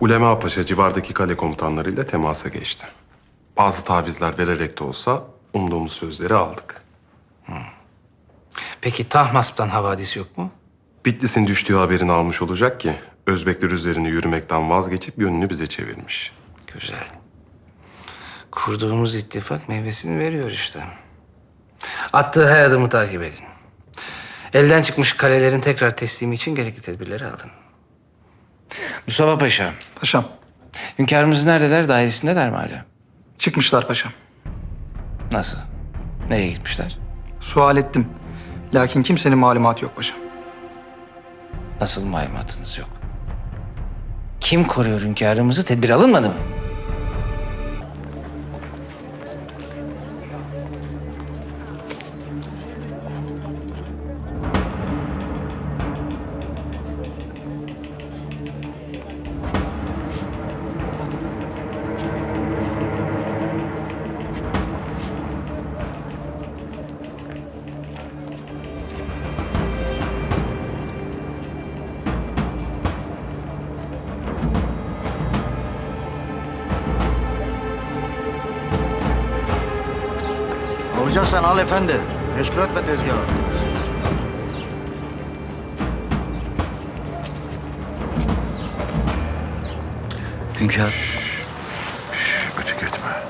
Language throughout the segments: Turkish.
Ulema Paşa civardaki kale komutanlarıyla temasa geçti. Bazı tavizler vererek de olsa umduğumuz sözleri aldık. Peki Tahmasp'tan havadis yok mu? Bitlis'in düştüğü haberini almış olacak ki Özbekler üzerine yürümekten vazgeçip yönünü bize çevirmiş. Güzel. Kurduğumuz ittifak meyvesini veriyor işte. Attığı her adımı takip edin. Elden çıkmış kalelerin tekrar teslimi için gerekli tedbirleri alın. Mustafa Paşa, Paşam, hünkârımız neredeler? Dairesindeler mi hala? çıkmışlar paşam. Nasıl? Nereye gitmişler? Sual ettim. Lakin kimsenin malumatı yok paşam. Nasıl malumatınız yok? Kim koruyor hünkârımızı? Tedbir alınmadı mı? Alacaksan al efendi. Meşgul etme tezgahı. Hünkâr, Gıcık etme.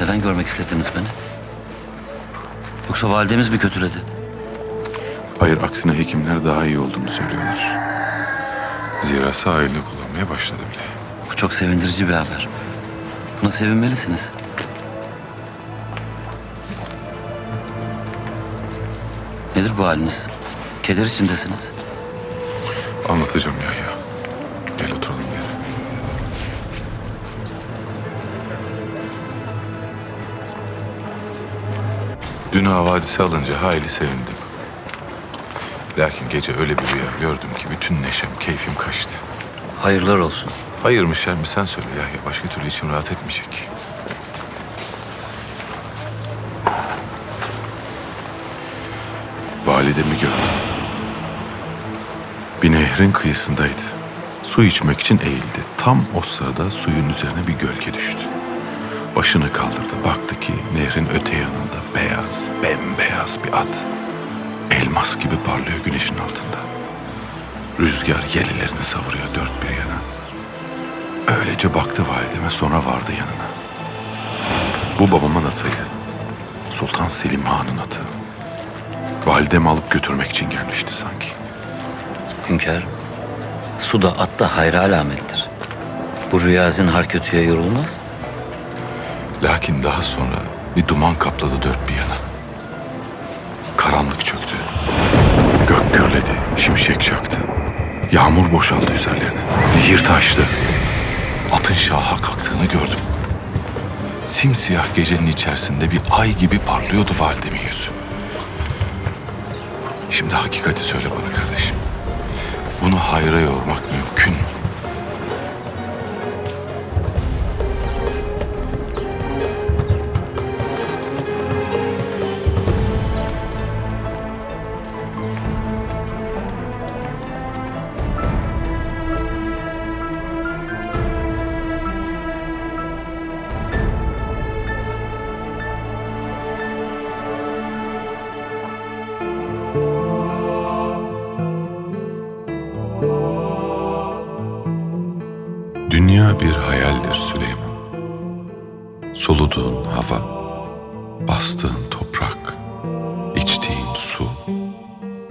neden görmek istediniz beni? Yoksa validemiz mi kötüledi? Hayır aksine hekimler daha iyi olduğunu söylüyorlar. Zira elini kullanmaya başladı bile. Bu çok sevindirici bir haber. Buna sevinmelisiniz. Nedir bu haliniz? Keder içindesiniz. Anlatacağım Yahya. Gel oturalım yere. Dün havadise alınca hayli sevindim. Lakin gece öyle bir rüya gördüm ki bütün neşem, keyfim kaçtı. Hayırlar olsun. Hayır mı sen söyle Yahya. Başka türlü içim rahat etmeyecek. Validemi gördüm. Bir nehrin kıyısındaydı. Su içmek için eğildi. Tam o sırada suyun üzerine bir gölge düştü. Başını kaldırdı. Baktı ki nehrin öte yanında beyaz, bembeyaz bir at. Elmas gibi parlıyor güneşin altında. Rüzgar yelilerini savuruyor dört bir yana. Öylece baktı valideme sonra vardı yanına. Bu babamın atıydı. Sultan Selim Han'ın atı. Validemi alıp götürmek için gelmişti sanki. Hünkâr, su da at da hayra alamettir. Bu rüya zinhar kötüye yorulmaz. Lakin daha sonra bir duman kapladı dört bir yana. Karanlık çöktü. Gök gürledi, şimşek çaktı. Yağmur boşaldı üzerlerine. Nehir taştı. Atın şaha kalktığını gördüm. Simsiyah gecenin içerisinde bir ay gibi parlıyordu validemin yüzü. Şimdi hakikati söyle bana kardeşim. Bunu hayra yormak mümkün mü? Bir hayaldir Süleyman. Soluduğun hava, bastığın toprak, içtiğin su,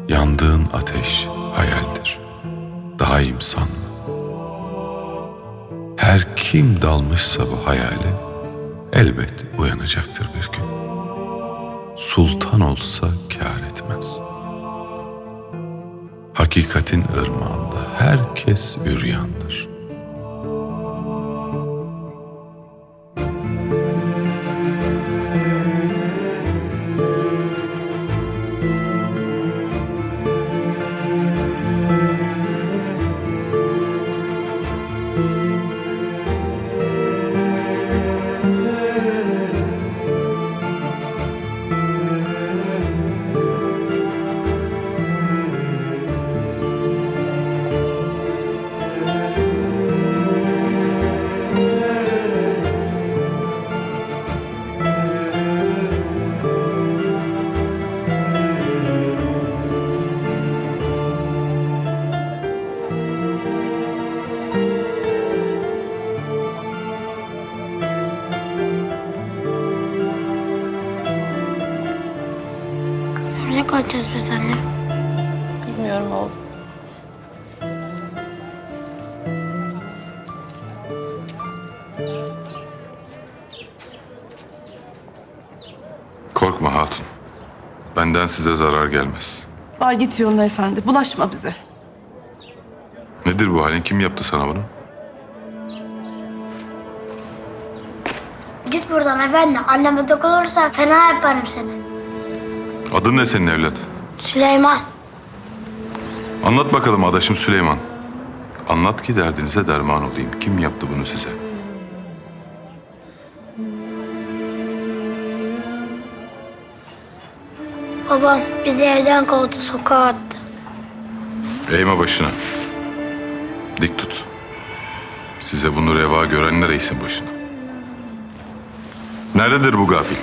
yandığın ateş hayaldir. Daim sanma. Her kim dalmışsa bu hayale elbet uyanacaktır bir gün. Sultan olsa kâr etmez. Hakikatin ırmağında herkes üryandır.'' Yapacağız biz anne? Bilmiyorum oğlum. Korkma hatun. Benden size zarar gelmez. Var git yoluna efendi. Bulaşma bize. Nedir bu halin? Kim yaptı sana bunu? Git buradan efendi. Anneme dokunursan fena yaparım seni. Adın ne senin evlat? Süleyman. Anlat bakalım adaşım Süleyman. Anlat ki derdinize derman olayım. Kim yaptı bunu size? Babam bizi evden kovdu, sokağa attı. Eğme başına. Dik tut. Size bunu reva görenler eğsin başına. Nerededir bu gafil?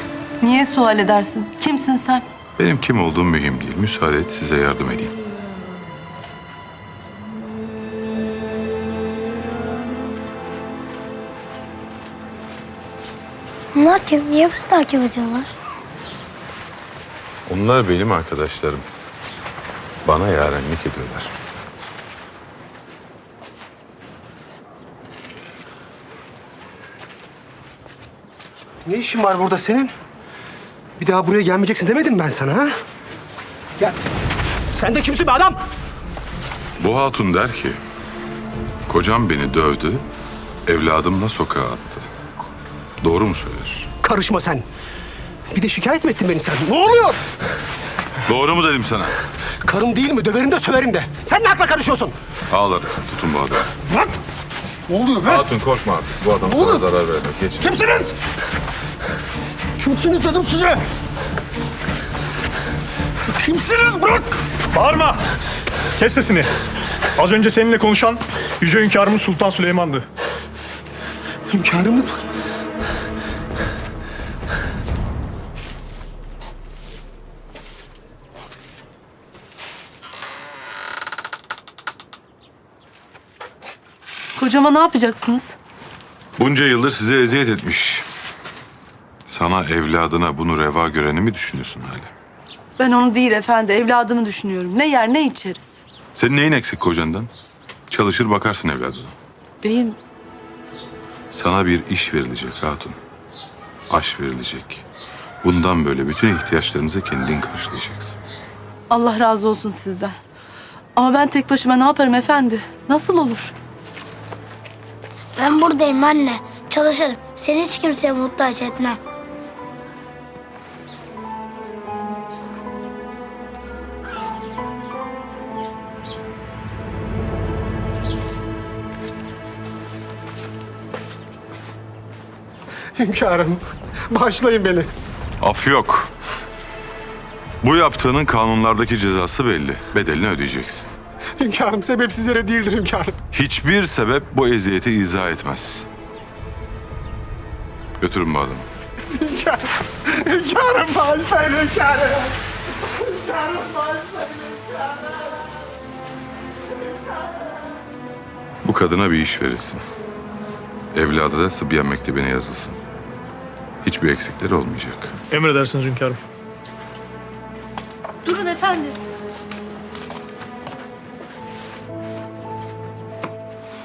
Niye sual edersin? Kimsin sen? Benim kim olduğum mühim değil. Müsaade et size yardım edeyim. Bunlar kim? Niye bizi takip ediyorlar? Onlar benim arkadaşlarım. Bana yarenlik ediyorlar. Ne işin var burada senin? Bir daha buraya gelmeyeceksin demedim ben sana ha? Gel. Sen de kimsin be adam? Bu hatun der ki, kocam beni dövdü, evladımla sokağa attı. Doğru mu söyler? Karışma sen. Bir de şikayet mi ettin beni sen? Ne oluyor? Doğru mu dedim sana? Karım değil mi? Döverim de söverim de. Sen ne akla karışıyorsun? Ağlar, tutun bu adamı. Ne oluyor be? Hatun korkma. Bu adam sana zarar vermez. Geç. Kimsiniz? Kimsiniz dedim size. Kimsiniz? Bırak. Bağırma! Kes sesini. Az önce seninle konuşan Yüce Hünkârımız Sultan Süleyman'dı. Hünkârımız mı? Kocama ne yapacaksınız? Bunca yıldır size eziyet etmiş. Sana evladına bunu reva göreni mi düşünüyorsun hala? Ben onu değil efendi. Evladımı düşünüyorum. Ne yer ne içeriz. Senin neyin eksik kocandan? Çalışır bakarsın evladına. Beyim Sana bir iş verilecek hatun. Aş verilecek. Bundan böyle bütün ihtiyaçlarınızı kendin karşılayacaksın. Allah razı olsun sizden. Ama ben tek başıma ne yaparım efendi? Nasıl olur? Ben buradayım anne. Çalışırım. Seni hiç kimseye muhtaç etmem. Hünkârım. Bağışlayın beni. Af yok. Bu yaptığının kanunlardaki cezası belli. Bedelini ödeyeceksin. Hünkârım sebepsiz yere değildir hünkârım. Hiçbir sebep bu eziyeti izah etmez. Götürün bu adamı. Hünkârım. Hünkârım bağışlayın hünkârım. Bu kadına bir iş verilsin. Evladı da Sıbyan Mektebi'ne yazılsın. Hiçbir eksikleri olmayacak. Emredersiniz hünkârım. Durun efendi.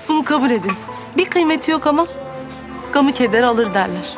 Bunu kabul edin. Bir kıymeti yok ama gamı keder alır derler.